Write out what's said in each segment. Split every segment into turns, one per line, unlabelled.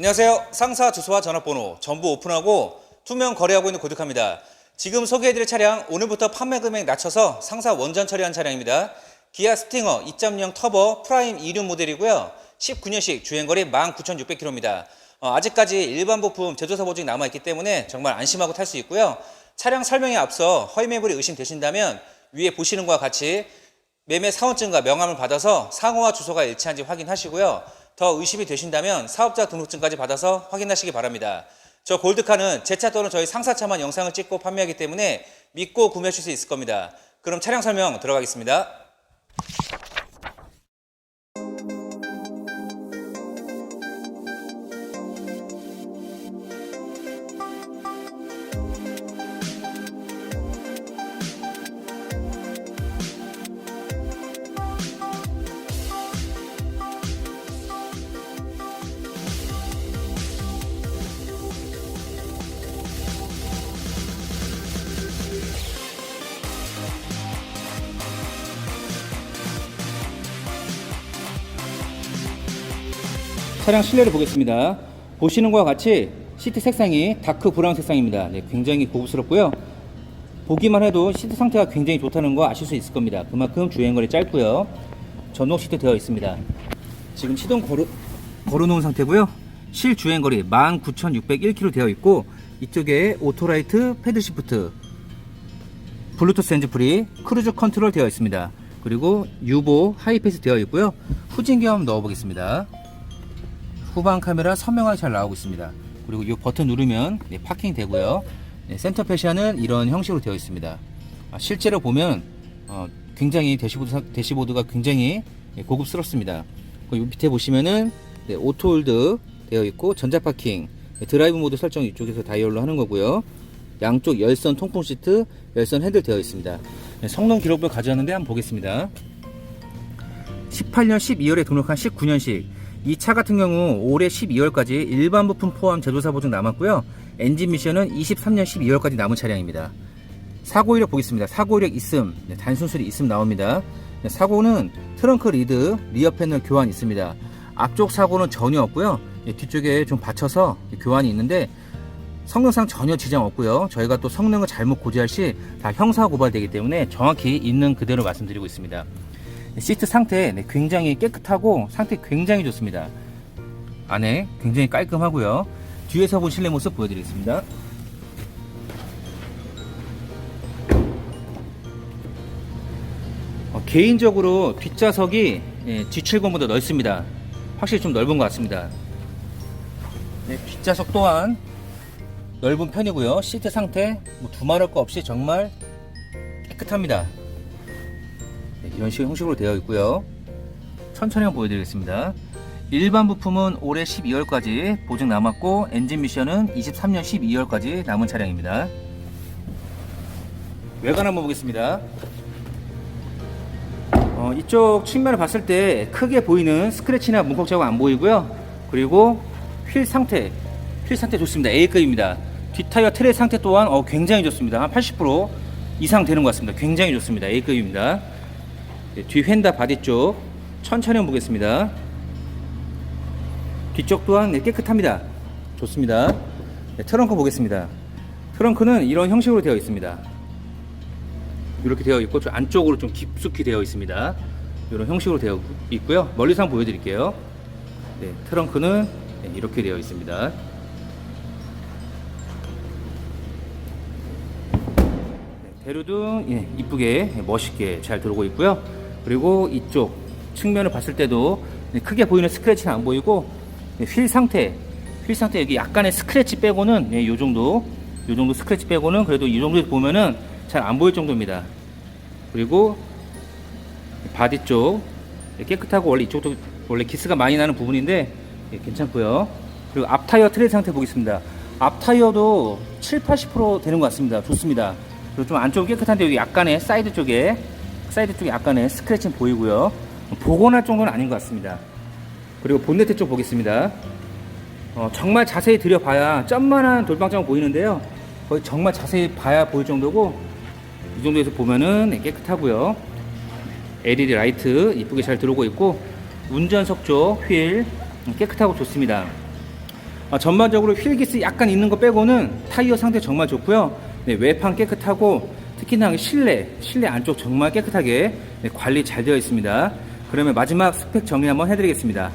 안녕하세요. 상사 주소와 전화번호 전부 오픈하고 투명 거래하고 있는 고득합니다. 지금 소개해드릴 차량 오늘부터 판매 금액 낮춰서 상사 원전 처리한 차량입니다. 기아 스팅어 2.0 터보 프라임 2륜 모델이고요. 19년식 주행거리 19,600km입니다. 어, 아직까지 일반 부품 제조사 보증이 남아있기 때문에 정말 안심하고 탈 수 있고요. 차량 설명에 앞서 허위 매물이 의심되신다면 위에 보시는 것과 같이 매매 사원증과 명함을 받아서 상호와 주소가 일치한지 확인하시고요. 더 의심이 되신다면 사업자 등록증까지 받아서 확인하시기 바랍니다. 저 골드카는 제 차 또는 저희 상사차만 영상을 찍고 판매하기 때문에 믿고 구매하실 수 있을 겁니다. 그럼 차량 설명 들어가겠습니다. 차량 실내를 보겠습니다. 보시는 것과 같이 시트 색상이 다크 브라운 색상입니다. 네, 굉장히 고급스럽고요. 보기만 해도 시트 상태가 굉장히 좋다는 거 아실 수 있을 겁니다. 그만큼 주행거리 짧고요. 전동 시트 되어 있습니다. 지금 시동 걸어, 걸어놓은 상태고요. 실 주행거리 19,601km 되어 있고 이쪽에 오토라이트 패드 시프트 블루투스 핸즈프리 크루즈 컨트롤 되어 있습니다. 그리고 유보 하이패스 되어 있고요. 후진경 넣어보겠습니다. 후방 카메라 선명하게 잘 나오고 있습니다. 그리고 이 버튼 누르면 네, 파킹 되고요. 네, 센터 패시아는 이런 형식으로 되어 있습니다. 아, 실제로 보면 어, 굉장히 대시보드, 사- 대시보드가 굉장히 예, 고급스럽습니다. 이 밑에 보시면은 네, 오토홀드 되어 있고 전자 파킹, 네, 드라이브 모드 설정 이쪽에서 다이얼로 하는 거고요. 양쪽 열선 통풍 시트, 열선 핸들 되어 있습니다. 네, 성능 기록부 가져왔는데 한번 보겠습니다. 18년 12월에 등록한 19년식 이 차 같은 경우 올해 12월까지 일반 부품 포함 제조사 보증 남았고요. 엔진 미션은 23년 12월까지 남은 차량입니다. 사고 이력 보겠습니다. 사고 이력 있음 네, 단순 수리 있음 나옵니다. 네, 사고는 트렁크 리드 리어 패널 교환 있습니다. 앞쪽 사고는 전혀 없고요. 네, 뒤쪽에 좀 받쳐서 교환이 있는데 성능상 전혀 지장 없고요. 저희가 또 성능을 잘못 고지할 시 다 형사 고발되기 때문에 정확히 있는 그대로 말씀드리고 있습니다 시트 상태 네, 굉장히 깨끗하고 상태 굉장히 좋습니다. 안에 굉장히 깔끔하고요. 뒤에서 본 실내 모습 보여드리겠습니다. 어, 개인적으로 뒷좌석이 예, G70보다 넓습니다. 확실히 좀 넓은 것 같습니다. 네, 뒷좌석 또한 넓은 편이고요. 시트 상태 뭐 두말할 거 없이 정말 깨끗합니다. 네, 이런 식의 형식으로 되어 있고요. 천천히 한번 보여드리겠습니다. 일반 부품은 올해 12월까지 보증 남았고 엔진 미션은 23년 12월까지 남은 차량입니다. 외관 한번 보겠습니다. 어, 이쪽 측면을 봤을 때 크게 보이는 스크래치나 문콕 자국 안 보이고요. 그리고 휠 상태, 휠 상태 좋습니다. A급입니다. 뒷타이어 트레 상태 또한 어, 굉장히 좋습니다. 한 80% 이상 되는 것 같습니다. 굉장히 좋습니다. A급입니다. 네, 뒤 휀다 바디 쪽 천천히 보겠습니다. 뒤쪽 또한 네, 깨끗합니다. 좋습니다. 네, 트렁크 보겠습니다. 트렁크는 이런 형식으로 되어 있습니다. 이렇게 되어 있고 좀 안쪽으로 좀 깊숙이 되어 있습니다. 이런 형식으로 되어 있고요. 멀리서 한번 보여드릴게요. 네, 트렁크는 네, 이렇게 되어 있습니다. 네, 대류등 예, 이쁘게 예, 멋있게 잘 들어오고 있고요. 그리고 이쪽 측면을 봤을 때도 네, 크게 보이는 스크래치는 안 보이고 네, 휠 상태, 휠 상태 여기 약간의 스크래치 빼고는 네, 요 정도, 요 정도 스크래치 빼고는 그래도 이 정도 보면은 잘 안 보일 정도입니다. 그리고 바디 쪽 예, 깨끗하고 원래 이쪽도 원래 기스가 많이 나는 부분인데 예, 괜찮고요. 그리고 앞 타이어 트레이 상태 보겠습니다. 앞 타이어도 7, 80% 되는 것 같습니다. 좋습니다. 그리고 좀 안쪽 깨끗한데 여기 약간의 사이드 쪽에 사이드 쪽에 약간의 스크래치는 보이고요. 복원할 정도는 아닌 것 같습니다. 그리고 본네트 쪽 보겠습니다. 어, 정말 자세히 들여봐야 점만한 돌방장 보이는데요. 거의 정말 자세히 봐야 보일 정도고 이 정도에서 보면은 네, 깨끗하고요. LED 라이트 이쁘게 잘 들어오고 있고 운전석 쪽 휠 깨끗하고 좋습니다. 어, 전반적으로 휠기스 약간 있는 거 빼고는 타이어 상태 정말 좋고요. 네, 외판 깨끗하고 특히나 실내, 실내 안쪽 정말 깨끗하게 네, 관리 잘 되어 있습니다. 그러면 마지막 스펙 정리 한번 해드리겠습니다.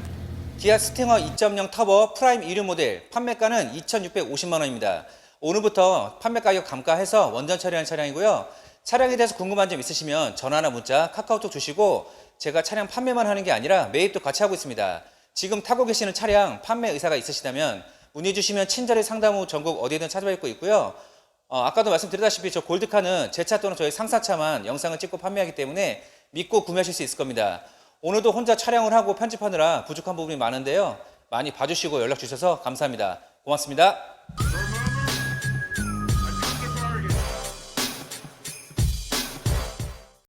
기아 스팅어 2.0 터보 프라임 1류 모델 판매가는 2,650만 원입니다. 오늘부터 판매 가격 감가해서 원전 처리한 차량이고요. 차량에 대해서 궁금한 점 있으시면 전화나 문자, 카카오톡 주시고 제가 차량 판매만 하는 게 아니라 매입도 같이 하고 있습니다. 지금 타고 계시는 차량 판매 의사가 있으시다면 문의 주시면 친절히 상담 후 전국 어디든 찾아뵙고 있고요. 어, 아까도 말씀드렸다시피 저 골드카는 제 차 또는 저희 상사차만 영상을 찍고 판매하기 때문에 믿고 구매하실 수 있을 겁니다. 오늘도 혼자 촬영을 하고 편집하느라 부족한 부분이 많은데요. 많이 봐주시고 연락 주셔서 감사합니다. 고맙습니다.